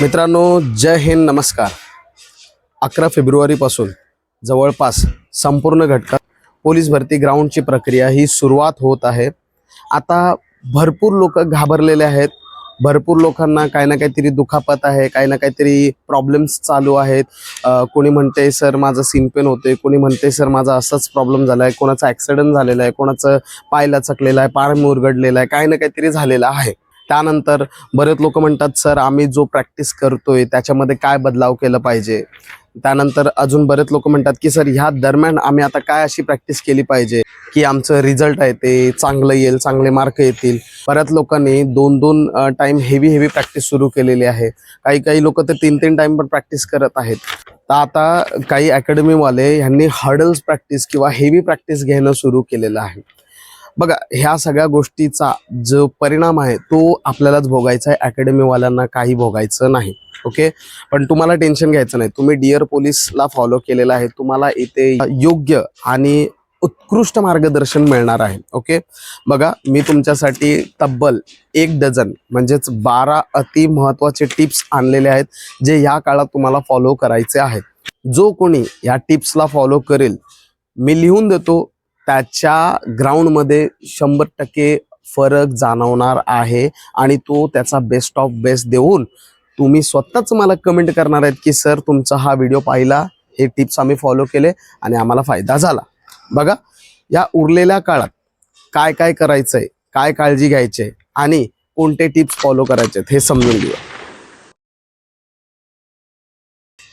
मित्रांनो जय हिंद नमस्कार. अकरा फेब्रुवारीपासून जवळपास संपूर्ण घटकात पोलीस भरती ग्राउंडची प्रक्रिया ही सुरुवात होत आहे. आता भरपूर लोक घाबरलेले आहेत. भरपूर लोकांना काही ना काहीतरी दुखापत आहे काही ना काहीतरी प्रॉब्लेम्स चालू आहेत. कोणी म्हणते सर माझं सीनपेन होते कोणी म्हणते सर माझा असाच प्रॉब्लेम झाला आहे कोणाचा ॲक्सिडेंट झालेला आहे. कोणाचं पाय लचकलेला आहे. पाय मुरगडलेला आहे. काही ना काहीतरी झालेलं आहे. त्यानंतर बरेच लोक म्हणतात सर आम्ही जो प्रॅक्टिस करतोय त्याच्यामध्ये काय बदलाव केलं पाहिजे? त्यानंतर अजून बरेच लोक म्हणतात की सर ह्या दरम्यान आम्ही आता काय अशी प्रॅक्टिस केली पाहिजे की आमचं रिझल्ट आहे ते चांगलं येईल चांगले मार्क येतील? बऱ्याच लोकांनी दोन दोन टाइम हेवी हेवी प्रॅक्टिस सुरू केलेली आहे. काही काही लोक तर तीन तीन टाइम पण प्रॅक्टिस करत आहेत. तर आता काही अकॅडमीवाले ह्यांनी हर्डल्स प्रॅक्टिस किंवा हेवी प्रॅक्टिस घेणं सुरू केलेलं आहे. बघा ह्या सगळ्या गोष्टीचा जो परिणाम आहे तो आपल्यालाच भोगायचा आहे. अकॅडमीवाल्यांना काही भोगायचं नाही. ओके पण तुम्हाला टेन्शन घ्यायचं नाही. तुम्ही डिअर पोलीसला फॉलो केलेला आहे. तुम्हाला इथे योग्य आणि उत्कृष्ट मार्गदर्शन मिळणार आहे. ओके बघा मी तुमच्यासाठी तब्बल एक डझन म्हणजेच बारा अति महत्त्वाचे टिप्स आणलेले आहेत जे या काळात तुम्हाला फॉलो करायचे आहेत. जो कोणी या टिप्सला फॉलो करेल मी लिहून देतो त्याच्या ग्राउंडमध्ये शंभर टक्के फरक जाणवणार आहे आणि तो त्याचा बेस्ट ऑफ बेस्ट देऊन तुम्ही स्वतःच मला कमेंट करणार आहेत की सर तुमचा हा व्हिडिओ पाहिला हे टिप्स आम्ही फॉलो केले आणि आम्हाला फायदा झाला. बघा या उरलेल्या काळात काय काय करायचंय काय काळजी घ्यायचे आणि कोणते टिप्स फॉलो करायचे हे समजून घेऊया.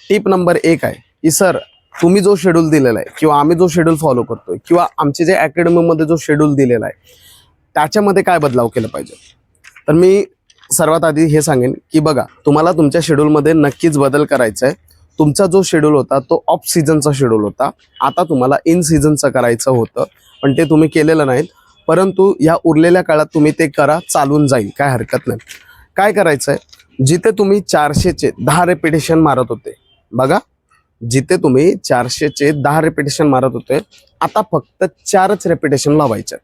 टिप नंबर एक आहे की सर तुम्ही जो शेड्यूल दिलेला आहे किंवा आम्ही जो शेड्यूल फॉलो करतोय किंवा आमचे जे अकॅडमीमध्ये जो शेड्यूल दिलेला आहे त्याच्यामध्ये काय बदलाव केला पाहिजे? तर मी सर्वात आधी हे सांगेन की बघा तुम्हाला तुमच्या शेड्यूलमध्ये नक्कीच बदल करायचा आहे तुमचा जो शेड्यूल होता तो ऑफ सीझनचा शेड्यूल होता. आता तुम्हाला इन सीझनचं करायचं होतं पण ते तुम्ही केलेलं नाहीत. परंतु या उरलेल्या काळात तुम्ही ते करा चालून जाईल काय हरकत नाही. काय करायचं आहे जिथे तुम्ही चारशेचे दहा रेपिटेशन मारत होते बघा. जिथे तुम्ही चारशेचे दहा रेपिटेशन मारत होते आता फक्त चारच रेपिटेशन लावायचे.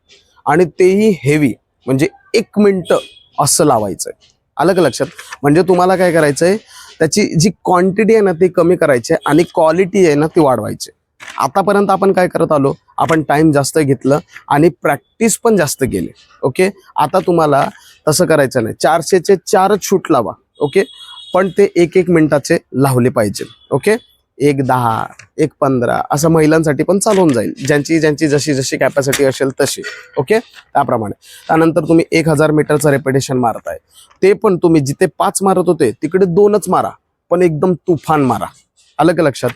आणि तेही हेवी म्हणजे एक मिनटं असं लावायचं आहे आलं का लक्षात? म्हणजे तुम्हाला काय करायचं आहे त्याची जी क्वांटिटी आहे ना ती कमी करायची आहे आणि क्वालिटी आहे ना ती वाढवायची. आतापर्यंत आपण काय करत आलो? आपण टाइम जास्त घेतलं आणि प्रॅक्टिस पण जास्त केली. ओके? आता तुम्हाला तसं करायचं नाही. चारशेचे चारच शूट लावा. ओके? पण ते एक एक मिनिटाचे लावले पाहिजे. ओके? एक दहा एक पंधरा असं महिलांसाठी पण चालून जाईल. ज्यांची ज्यांची जशी जशी कॅपॅसिटी असेल तशी. ओके त्याप्रमाणे. त्यानंतर तुम्ही एक हजार मीटरचं रेपिटेशन मारताय. ते पण तुम्ही जिथे पाच मारत होते तिकडे दोनच मारा. पण एकदम तुफान मारा. आलं का लक्षात?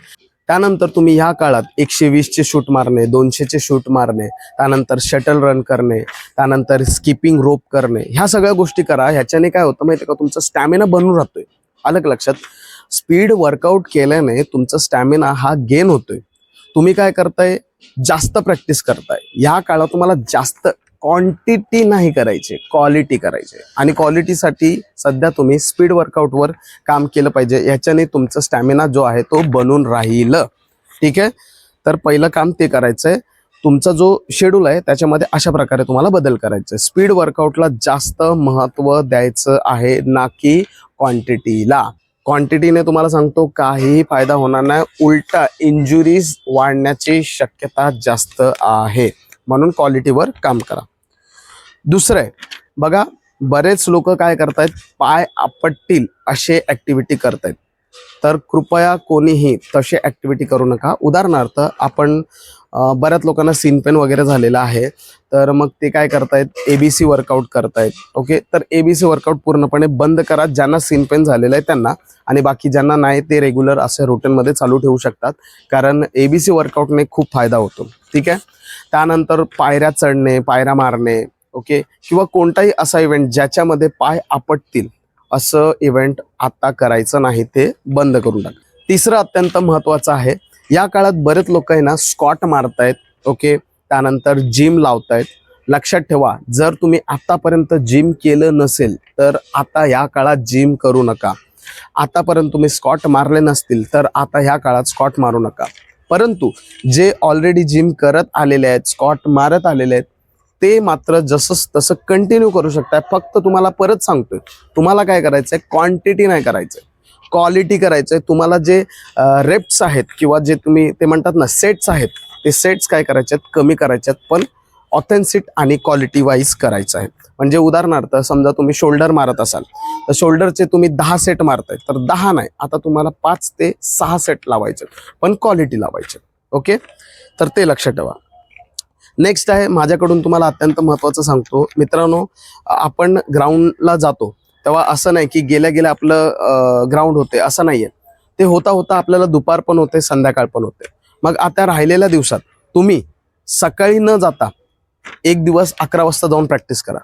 त्यानंतर तुम्ही ह्या काळात एकशे वीसचे शूट मारणे दोनशेचे शूट मारणे त्यानंतर शटल रन करणे त्यानंतर स्किपिंग रोप करणे. ह्या सगळ्या गोष्टी करा. ह्याच्याने काय होतं माहिती का? तुमचा स्टॅमिना बनून राहतोय. आलं का लक्षात? स्पीड वर्कआउट केल्याने तुमचा स्टॅमिना हा गेन होतोय. तुम्ही काय करताय? जास्त प्रॅक्टिस करताय. या काळात तुम्हाला जास्त क्वांटिटी नाही करायची क्वालिटी करायची. आणि क्वालिटीसाठी सध्या तुम्ही स्पीड वर्कआउटवर काम केलं पाहिजे. याच्याने तुमचा स्टॅमिना जो आहे तो बनून राहील. ठीक आहे? तर पहिलं काम ते करायचं आहे तुमचा जो शेड्यूल आहे त्याच्यामध्ये अशा प्रकारे तुम्हाला बदल करायचा आहे स्पीड वर्कआउटला जास्त महत्त्व द्यायचं आहे ना की क्वांटिटीला? क्वांटिटीने तुम्हाला सांगतो काहीही फायदा होणार नाही. उलटा इंजुरीज वाढण्याची शक्यता जास्त आहे. म्हणून क्वालिटीवर काम करा. दुसरं आहे बघा बरेच लोक काय करतायत? पाय आपटतील असे ॲक्टिव्हिटी करतायत. तर कृपया कोणीही तसे ऍक्टिव्हिटी करू नका. उदाहरणार्थ आपण बऱ्याच लोकांना सीन पेन वगैरे झालेला आहे तर मग ते काय करतायत? एबीसी वर्कआउट करतायत. ओके तर एबीसी वर्कआउट पूर्णपणे बंद करा. ज्यांना सीन पेन झालेलं आहे त्यांना. आणि बाकी ज्यांना नाही ते रेग्युलर असे रुटीनमध्ये चालू ठेवू शकतात. कारण एबीसी वर्कआउटने खूप फायदा होतो. ठीक आहे? त्यानंतर पायऱ्या चढणे पायऱ्या मारणे. ओके किंवा कोणताही असा इव्हेंट ज्याच्यामध्ये पाय आपटतील. असं इव्हेंट आता करायचं नाही ते बंद करून टाक. तिसरं अत्यंत महत्त्वाचं आहे या काळात बरेच लोक आहे ना स्कॉट मारतायत ओके त्यानंतर जिम लावतायत. लक्षात ठेवा जर तुम्ही आतापर्यंत जिम केलं नसेल तर आता या काळात जिम करू नका. आतापर्यंत तुम्ही स्कॉट मारले नसतील तर आता ह्या काळात स्कॉट मारू नका. परंतु जे ऑलरेडी जिम करत आलेले आहेत स्कॉट मारत आलेले आहेत ते मात्र जसं तसं कंटिन्यू करू शकताय. फक्त तुम्हाला परत सांगतोय तुम्हाला काय करायचंय? क्वांटिटी नाही करायचंय. क्वालिटी करायचंय. तुम्हाला जे रेप्स आहेत किंवा जे तुम्ही ते म्हणतात ना सेट्स आहेत ते सेट्स काय करायचे आहेत कमी करायचे आहेत पण ऑथेन्सिट आणि क्वालिटी वाईज करायचं आहे. म्हणजे उदाहरणार्थ समजा तुम्ही शोल्डर मारत असाल तर शोल्डरचे तुम्ही दहा सेट मारताय तर दहा नाही. आता तुम्हाला पाच ते सहा सेट लावायचे पण क्वालिटी लावायचे ओके तर ते लक्षात ठेवा. नेक्स्ट आहे माझ्याकडून तुम्हाला अत्यंत महत्त्वाचं सांगतो. मित्रांनो आपण ग्राउंडला जातो तेव्हा असं नाही की गेल्या गेल्या आपलं ग्राउंड होते असं नाहीये. ते होता होता आपल्याला दुपार पण होते संध्याकाळ पण होते. मग आता राहिलेल्या दिवसात तुम्ही सकाळी न जाता एक दिवस अकरा वाजता जाऊन प्रॅक्टिस करा.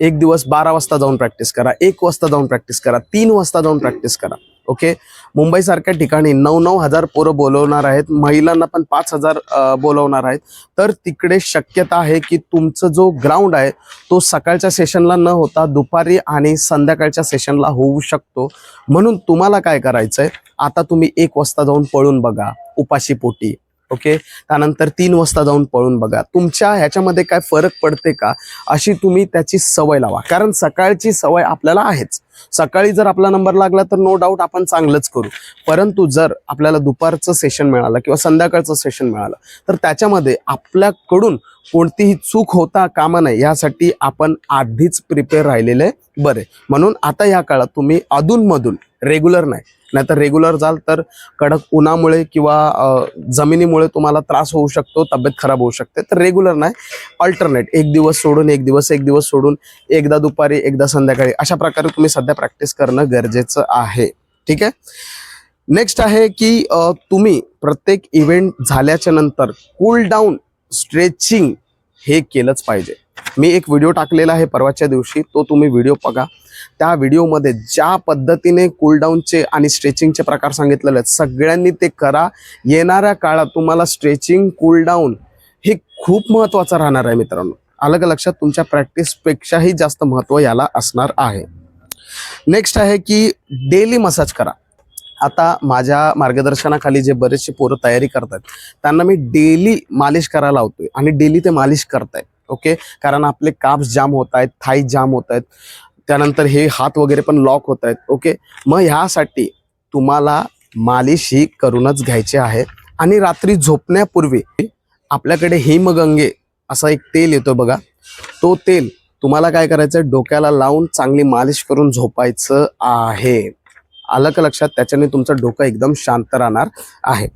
एक दिवस बारा वाजता जाऊन प्रॅक्टिस करा. एक वाजता जाऊन प्रॅक्टिस करा. तीन वाजता जाऊन प्रॅक्टिस करा. ओके? मुंबईसारख्या ठिकाणी नऊ नऊ हजार पोरं बोलवणार आहेत. महिलांना पण पाच हजार बोलवणार आहेत. तर तिकडे शक्यता आहे की तुमचं जो ग्राउंड आहे तो सकाळच्या सेशनला न होता दुपारी आणि संध्याकाळच्या सेशनला होऊ शकतो. म्हणून तुम्हाला काय करायचंय? आता तुम्ही एक वाजता जाऊन पळून बघा उपाशी पोटी. ओके? त्यानंतर तीन वाजता जाऊन पळून बघा. तुमच्या ह्याच्यामध्ये काय फरक पडते का? अशी तुम्ही त्याची सवय लावा. कारण सकाळची सवय आपल्याला आहेच. सकाळी जर आपला नंबर लागला तर नो डाऊट आपण चांगलंच करू. परंतु जर आपल्याला दुपारचं सेशन मिळालं किंवा संध्याकाळचं सेशन मिळालं तर त्याच्यामध्ये आपल्याकडून कोणतीही चूक होता कामा नये यासाठी आपण आधीच प्रिपेअर राहिलेले बरे. म्हणून आता या काळात तुम्ही अधूनमधून रेग्युलर नाही नाहीतर रेग्युलर जाल तर कडक उन्हामुळे किंवा जमिनीमुळे तुम्हाला त्रास होऊ शकतो तब्येत खराब होऊ शकते तर रेग्युलर नाही. अल्टरनेट एक दिवस सोडून एक दिवस एक दिवस सोडून एकदा दुपारी एकदा संध्याकाळी अशा प्रकारे तुम्ही सध्या प्रॅक्टिस करणं गरजेचं आहे. ठीक आहे? नेक्स्ट आहे की तुम्ही प्रत्येक इव्हेंट झाल्याच्यानंतर कूल डाऊन स्ट्रेचिंग हे केलंच पाहिजे. मी एक व्हिडिओ टाकलेला आहे परवाच्या दिवशी तो तुम्ही व्हिडिओ बघा. त्या व्हिडिओमध्ये ज्या पद्धतीने कूलडाऊनचे आणि स्ट्रेचिंगचे प्रकार सांगितलेले आहेत सगळ्यांनी ते करा. येणाऱ्या काळात तुम्हाला स्ट्रेचिंग कूलडाऊन हे खूप महत्त्वाचं राहणार आहे मित्रांनो. आलं का लक्षात? तुमच्या प्रॅक्टिसपेक्षाही जास्त महत्त्व याला असणार आहे. नेक्स्ट आहे की डेली मसाज करा. आता माझ्या मार्गदर्शनाखाली जे बरेचसे पोरं तयारी करतात त्यांना मी डेली मालिश करायला लावतोय आणि डेली ते मालिश करतायत ओके कारण आपले काप्स जाम होत आहेत थाई जाम होत आहेत त्यानंतर हे हात वगैरे पण लॉक होत आहेत ओके मग ह्यासाठी तुम्हाला मालिश ही करूनच घ्यायची आहे. आणि रात्री झोपण्यापूर्वी आपल्याकडे हिमगंगे असा एक तेल येतो बघा तो तेल तुम्हाला काय करायचं डोक्याला लावून चांगली मालिश करून झोपायचं आहे. आलं का लक्षात? त्याच्याने तुमचं डोकं एकदम शांत राहणार आहे.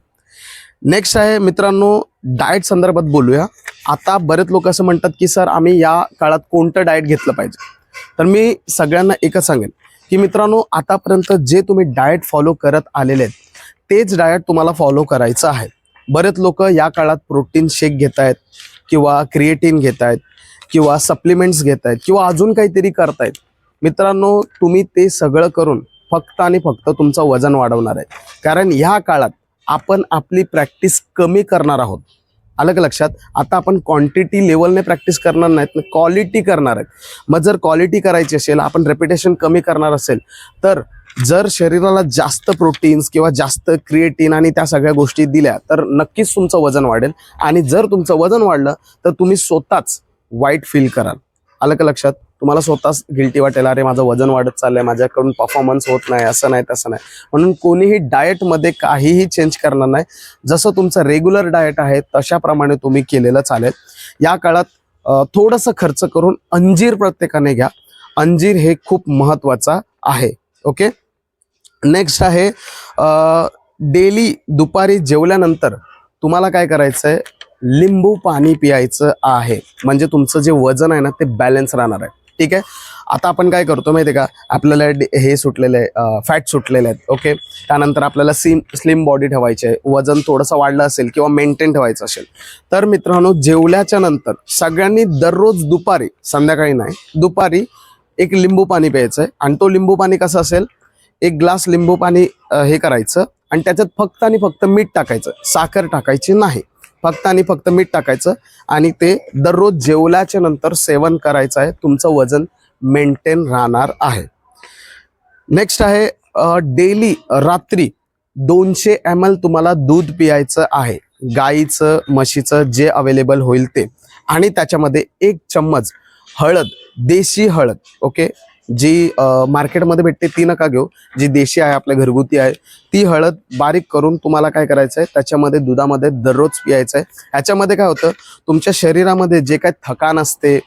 नेक्स्ट आहे मित्रांनो डाएट संदर्भात बोलूया. आता बरेच लोक असं म्हणतात की सर आम्ही या काळात कोणतं डाएट घेतलं पाहिजे? तर मी सगळ्यांना एकच सांगेन की मित्रांनो आतापर्यंत जे तुम्ही डाएट फॉलो करत आलेले आहेत तेच डाएट तुम्हाला फॉलो करायचं आहे. बरेच लोक या काळात प्रोटीन शेक घेत आहेत किंवा क्रिएटिन घेत आहेत किंवा सप्लिमेंट्स घेत आहेत किंवा अजून काहीतरी करतायत मित्रांनो तुम्ही ते सगळं करून फक्त आणि फक्त तुमचं वजन वाढवणार आहे. कारण ह्या काळात आपण आपली प्रॅक्टिस कमी करणार आहोत. आलं लक्षात? आता आपण क्वांटिटी लेवलने प्रॅक्टिस करणार नाहीत क्वालिटी करणार आहेत. मग जर क्वालिटी करायची असेल आपण रेपिटेशन कमी करणार असेल तर जर शरीराला जास्त प्रोटीन्स किंवा जास्त क्रिएटिन आणि त्या सगळ्या गोष्टी दिल्या तर नक्कीच तुमचं वजन वाढेल. आणि जर तुमचं वजन वाढलं तर तुम्ही स्वतःच वाईट फील कराल. आलं का लक्षात? तुम्हाला स्वतःच गिल्टी वाटेल अरे माझं वजन वाढत चाललंय माझ्याकडून परफॉर्मन्स होत नाही असं नाही तसं नाही. म्हणून कोणीही डाएटमध्ये काहीही चेंज करणार नाही. जसं तुमचं रेग्युलर डाएट आहे तशाप्रमाणे तुम्ही केलेलं चालेल. या काळात थोडंसं खर्च करून अंजीर प्रत्येकाने घ्या. अंजीर हे खूप महत्त्वाचा आहे. ओके? नेक्स्ट आहे डेली दुपारी जेवल्यानंतर तुम्हाला काय करायचं आहे लिंबू पाणी पियायचं आहे. म्हणजे तुमचं जे वजन आहे ना ते बॅलन्स राहणार आहे. ठीक आहे? आता आपण काय करतो माहिती आहे का? आपल्याला हे सुटलेले आहे फॅट सुटलेले आहेत ओके त्यानंतर आपल्याला सिम स्लिम बॉडी ठेवायची आहे. वजन थोडंसं वाढलं असेल किंवा मेंटेन ठेवायचं असेल. तर मित्रांनो जेवल्याच्या नंतर सगळ्यांनी दररोज दुपारी संध्याकाळी नाही दुपारी एक लिंबू पाणी प्यायचं आहे. आणि तो लिंबू पाणी कसं असेल? एक ग्लास लिंबू पाणी हे करायचं. आणि त्याच्यात फक्त आणि फक्त मीठ टाकायचं. साखर टाकायची नाही. फक्त आणि फक्त मीठ टाकायचं आणि ते दररोज जेवल्याच्या नंतर सेवन करायचं आहे. तुमचं वजन मेंटेन राहणार आहे. नेक्स्ट आहे डेली रात्री दोनशे एम एल तुम्हाला दूध पियायचं आहे. गाईचं म्हशीचं जे अवेलेबल होईल ते. आणि त्याच्यामध्ये एक चम्मच हळद देशी हळद ओके जी मार्केटमध्ये भेटते ती नका घेऊ. जी देशी आहे आपल्या घरगुती आहे ती हळद बारीक करून तुम्हाला काय करायचं आहे त्याच्यामध्ये दुधामध्ये दररोज प्यायचं आहे. ह्याच्यामध्ये काय होतं तुमच्या शरीरामध्ये जे काही थकान असते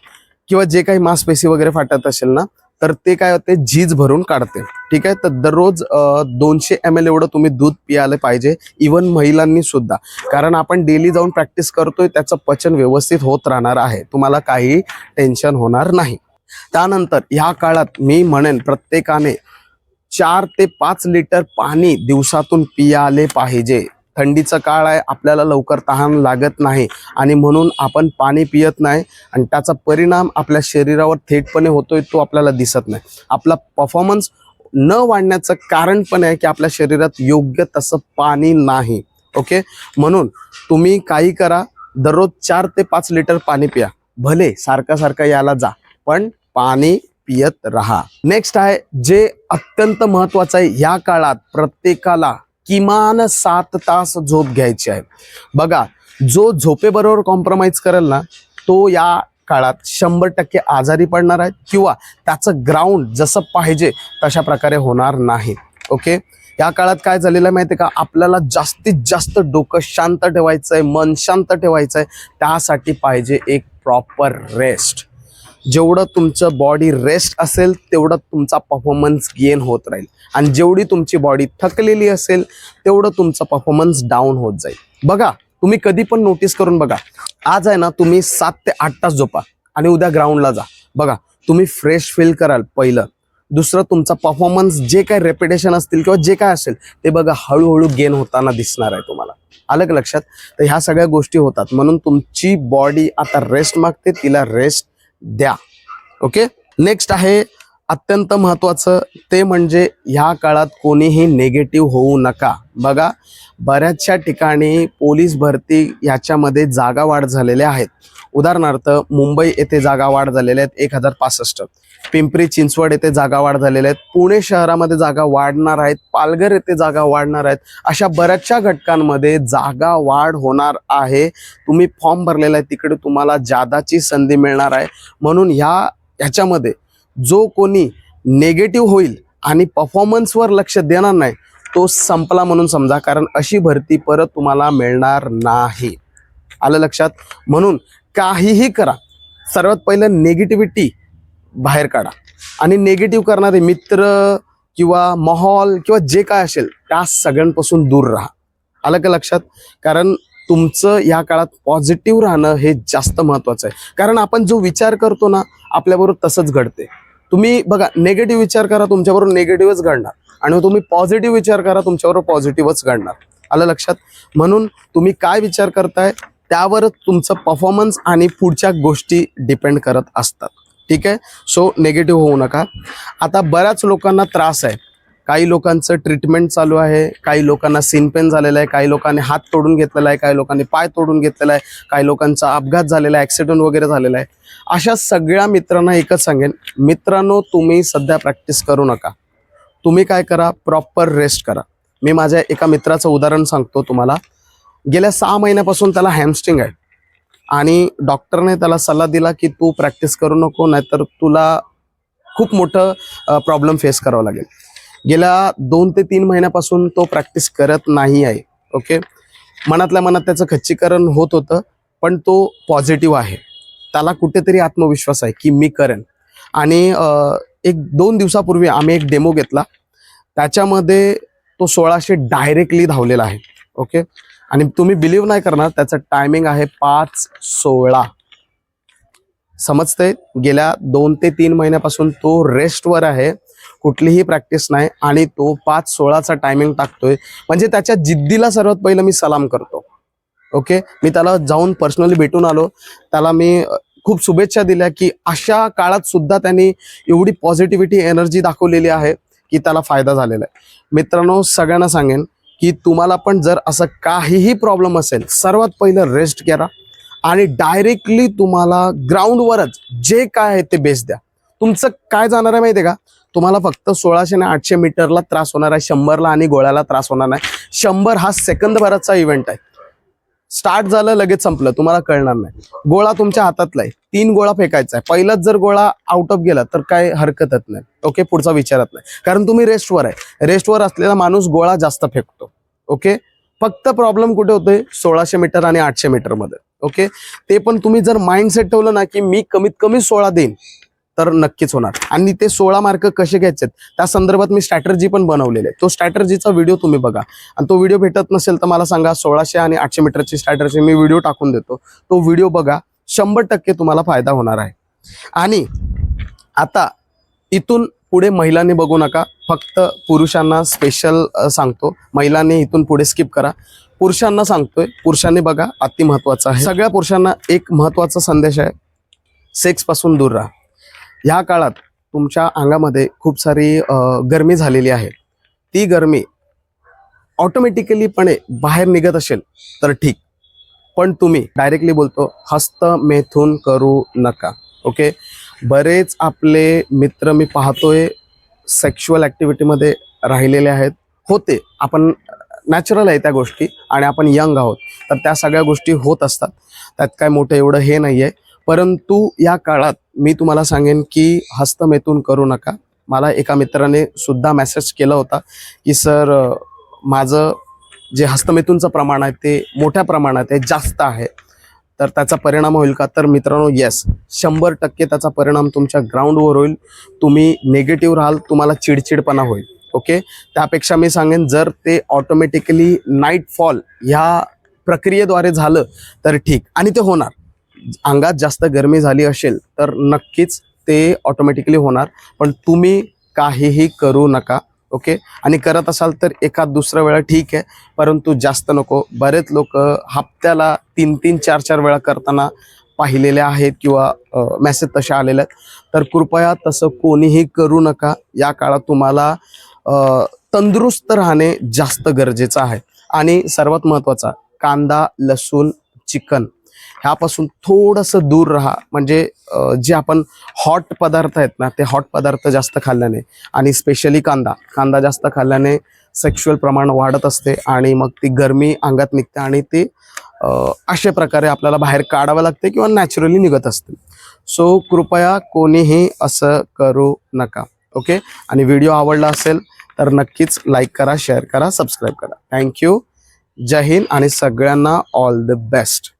किंवा जे काही मांसपेशी वगैरे फाटत असेल ना तर ते काय होते झीज भरून काढते. ठीक आहे? तर दररोज दोनशे एम एल एवढं तुम्ही दूध पियायला पाहिजे इवन महिलांनी सुद्धा. कारण आपण डेली जाऊन प्रॅक्टिस करतोय त्याचं पचन व्यवस्थित होत राहणार आहे. तुम्हाला काही टेन्शन होणार नाही. त्यानंतर ह्या काळात मी म्हणेन प्रत्येकाने चार ते पाच लिटर पाणी दिवसातून पियाले पाहिजे. थंडीचा काळ आहे आपल्याला लवकर तहान लागत नाही आणि म्हणून आपण पाणी पियत नाही आणि त्याचा परिणाम आपल्या शरीरावर थेटपणे होतोय तो आपल्याला दिसत नाही. आपला परफॉर्मन्स न वाढण्याचं कारण पण आहे की आपल्या शरीरात योग्य तसं पाणी नाही. ओके? म्हणून तुम्ही काही करा दररोज चार ते पाच लिटर पाणी पिया. भले सारखं सारखं याला जा. पण पाणी पियत राहा. नेक्स्ट आहे जे अत्यंत महत्वाचं आहे या काळात प्रत्येकाला किमान सात तास झोप घ्यायची आहे. बघा जो झोपेबरोबर कॉम्प्रोमाइज करेल ना तो या काळात शंभर टक्के आजारी पडणार आहे किंवा त्याचं ग्राउंड जसं पाहिजे तशा प्रकारे होणार नाही. ओके या काळात काय झालेलं आहे माहिती आहे का? आपल्याला जास्तीत जास्त डोकं शांत ठेवायचं आहे मन शांत ठेवायचं आहे त्यासाठी पाहिजे एक प्रॉपर रेस्ट जेवढं तुमचं बॉडी रेस्ट असेल तेवढं तुमचा परफॉर्मन्स गेन होत राहील. आणि जेवढी तुमची बॉडी थकलेली असेल तेवढं तुमचा परफॉर्मन्स डाऊन होत जाईल. बघा तुम्ही कधी पण नोटीस करून बघा. आज आहे ना तुम्ही सात ते आठ तास झोपा आणि उद्या ग्राउंडला जा. बघा तुम्ही फ्रेश फील कराल पहिलं. दुसरं तुमचा परफॉर्मन्स जे काय रेपिटेशन असतील किंवा जे काय असेल ते बघा हळूहळू गेन होताना दिसणार आहे तुम्हाला. आलं लक्षात? तर ह्या सगळ्या गोष्टी होतात. म्हणून तुमची बॉडी आता रेस्ट मागते तिला रेस्ट द्या. ओके नेक्स्ट आहे अत्यंत महत्त्वाचं ते म्हणजे ह्या काळात कोणीही नेगेटिव्ह होऊ नका. बघा बऱ्याचशा ठिकाणी पोलीस भरती ह्याच्यामध्ये जागा वाढ झालेल्या आहेत. उदाहरणार्थ मुंबई येथे जागा वाढ झालेल्या आहेत एक हजार पासष्ट. पिंपरी चिंचवड येथे जागा वाढ झालेल्या आहेत. पुणे शहरामध्ये जागा वाढणार आहेत. पालघर येथे जागा वाढणार आहेत. अशा बऱ्याचशा घटकांमध्ये जागा वाढ होणार आहे. तुम्ही फॉर्म भरलेला आहे. तिकडे तुम्हाला जादाची संधी मिळणार आहे. म्हणून ह्या ह्याच्यामध्ये जो कोणी नेगेटिव्ह होईल आणि परफॉर्मन्सवर लक्ष देणार नाही तो संपला म्हणून समजा. कारण अशी भरती परत तुम्हाला मिळणार नाही. आलं लक्षात? म्हणून काहीही करा. सर्वात पहिलं नेगेटिव्हिटी बाहेर काढा. आणि नेगेटिव्ह करणारे मित्र किंवा माहोल किंवा जे काय असेल त्या सगळ्यांपासून दूर राहा. आलं का लक्षात? कारण तुमचं या काळात पॉझिटिव्ह राहणं हे जास्त महत्वाचं आहे. कारण आपण जो विचार करतो ना आपल्याबरोबर तसंच घडते तुम्ही बघा नेगेटिव्ह विचार करा तुमच्याबरोबर नेगेटिव्हच घडणार. आणि तुम्ही पॉझिटिव्ह विचार करा तुमच्याबरोबर पॉझिटिव्हच घडणार. आलं लक्षात? म्हणून तुम्ही काय विचार करताय? त्यावरच तुमचं परफॉर्मन्स आणि पुढच्या गोष्टी डिपेंड करत असतात. ठीक आहे? सो नेगेटिव्ह होऊ नका. आता बऱ्याच लोकांना त्रास आहे. काही लोकांचं ट्रीटमेंट चालू आहे काही लोकांना सिनपेन झालेलं आहे काही लोकांनी हात तोडून घेतलेला आहे काही लोकांनी पाय तोडून घेतलेला आहे काही लोकांचा अपघात झालेला आहे ॲक्सिडेंट वगैरे झालेला आहे. अशा सगळ्या मित्रांना एकच सांगेन मित्रांनो तुम्ही सध्या प्रॅक्टिस करू नका. तुम्ही काय करा प्रॉपर रेस्ट करा. मी माझ्या एका मित्राचं उदाहरण सांगतो तुम्हाला. गेल्या सहा महिन्यापासून त्याला हॅमस्टिंग आहे. आणि डॉक्टरने त्याला सल्ला दिला की तू प्रॅक्टिस करू नको नाहीतर तुला खूप मोठं प्रॉब्लेम फेस करावं लागेल. गेल्या दोन ते तीन महिन्यापासून तो प्रॅक्टिस करत नाही आहे ओके? मनातल्या मनात त्याचं खच्चीकरण होत होतं पण तो पॉझिटिव्ह आहे. त्याला कुठेतरी आत्मविश्वास आहे की मी करेन. आणि एक दोन दिवसापूर्वी आम्ही एक डेमो घेतला. त्याच्यामध्ये तो सोळाशे डायरेक्टली धावलेला आहे ओके? आणि तुम्ही बिलीव्ह नाही करणार त्याचं टायमिंग आहे पाच सोळा. समजतंय? गेल्या दोन ते तीन महिन्यापासून तो रेस्टवर आहे. कुठलीही प्रॅक्टिस नाही आणि तो पाच सोळाचा टायमिंग टाकतोय. म्हणजे त्याच्या जिद्दीला सर्वात पहिलं मी सलाम करतो. ओके मी त्याला जाऊन पर्सनली भेटून आलो. त्याला मी खूप शुभेच्छा दिल्या की अशा काळात सुद्धा त्यांनी एवढी पॉझिटिव्हिटी एनर्जी दाखवलेली आहे की त्याला फायदा झालेला आहे. मित्रांनो सगळ्यांना सांगेन की तुम्हाला पण जर असं काहीही प्रॉब्लेम असेल सर्वात पहिलं रेस्ट करा आणि डायरेक्टली तुम्हाला ग्राउंडवरच जे काय आहे ते बेस द्या. तुमचं काय जाणार आहे माहिती आहे का? तुम्हाला फक्त सोळाशे आणि आठशे मीटरला त्रास होणार आहे. शंभरला आणि गोळ्याला त्रास होणार नाही. शंभर हा सेकंद भराचा इव्हेंट आहे. स्टार्ट झालं लगेच संपलं. तुम्हाला कळणार नाही. गोळा तुमच्या हातातला आहे. तीन गोळा फेकायचा आहे. पहिलाच जर गोळा आउट ऑफ गेला तर काय हरकतच नाही. ओके पुढचा विचारत नाही. कारण तुम्ही रेस्टवर आहे. रेस्टवर असलेला माणूस गोळा जास्त फेकतो. ओके फक्त प्रॉब्लेम कुठे होतोय? सोळाशे मीटर आणि आठशे मीटरमध्ये ओके ते पण तुम्ही जर माइंडसेट ठेवलं ना की मी कमीत कमी सोळा देईन. तर नक्कीच होणार. आणि ते सोळा मार्क कसे घ्यायचे त्या संदर्भात मी स्ट्रॅटर्जी पण बनवलेले आहे. तो स्ट्रॅटर्जीचा व्हिडिओ तुम्ही बघा. आणि तो व्हिडिओ भेटत नसेल तर मला सांगा सोळाशे आणि आठशे मीटरची स्ट्रॅटर्जी मी व्हिडिओ टाकून देतो. तो व्हिडिओ बघा शंभर टक्के तुम्हाला फायदा होणार आहे. आणि आता इथून पुढे महिलांनी बघू नका. फक्त पुरुषांना स्पेशल सांगतो. महिलांनी इथून पुढे स्किप करा. पुरुषांना सांगतोय पुरुषांनी बघा अति महत्वाचं आहे. सगळ्या पुरुषांना एक महत्त्वाचा संदेश आहे. सेक्सपासून दूर राहा. ह्या काळात तुमच्या अंगामध्ये खूप सारी गरमी झालेली आहे. ती गरमी ऑटोमॅटिकलीपणे बाहेर निघत असेल तर ठीक. पण तुम्ही डायरेक्टली बोलतो हस्त मेथून करू नका. ओके? बरेच आपले मित्र मी पाहतोय सेक्शुअल ॲक्टिव्हिटीमध्ये राहिलेले आहेत. होते. आपण नॅचरल आहे त्या गोष्टी आणि आपण यंग आहोत. तर त्या सगळ्या गोष्टी होत असतात. त्यात काय मोठं एवढं हे नाही आहे परंतु या काळात मी तुम्हाला सांगेन की हस्तमेतून करू नका. मला एका मित्राने सुद्धा मेसेज केला होता की सर माझं जे हस्तमेतूनचं प्रमाण आहे ते मोठ्या प्रमाणात आहे जास्त आहे. तर त्याचा परिणाम होईल का? तर मित्रांनो येस शंभर टक्के त्याचा परिणाम तुमच्या ग्राउंडवर होईल. तुम्ही निगेटिव्ह राहाल तुम्हाला चिडचिडपणा होईल. ओके त्यापेक्षा मी सांगेन जर ते ऑटोमॅटिकली नाईट फॉल ह्या प्रक्रियेद्वारे झालं तर ठीक. आणि ते होणार. अंगात जास्त गरमी झाली असेल तर नक्कीच ते ऑटोमॅटिकली होणार. पण तुम्ही काहीही करू नका ओके आणि करत असाल तर एखाद दुसऱ्या वेळा ठीक आहे परंतु जास्त नको. बरेच लोक हप्त्याला तीन तीन चार चार वेळा करताना पाहिलेले आहेत किंवा मेसेज तसे आलेले आहेत. तर कृपया तसं कोणीही करू नका. या काळात तुम्हाला तंदुरुस्त राहणे जास्त गरजेचं आहे. आणि सर्वात महत्त्वाचा कांदा लसूण चिकन. ह्यापासून थोडंसं दूर राहा. म्हणजे जे आपण हॉट पदार्थ आहेत ना ते हॉट पदार्थ जास्त खाल्ल्याने आणि स्पेशली कांदा. कांदा जास्त खाल्ल्याने सेक्शुअल प्रमाण वाढत असते आणि मग ती गरमी अंगात निघते आणि ते अशा प्रकारे आपल्याला बाहेर काढावं लागते किंवा नॅचरली निघत असते. सो कृपया कोणीही असं करू नका. ओके आणि व्हिडिओ आवडला असेल तर नक्कीच लाईक करा शेअर करा सबस्क्राईब करा. थँक्यू जय हिंद आणि सगळ्यांना ऑल द बेस्ट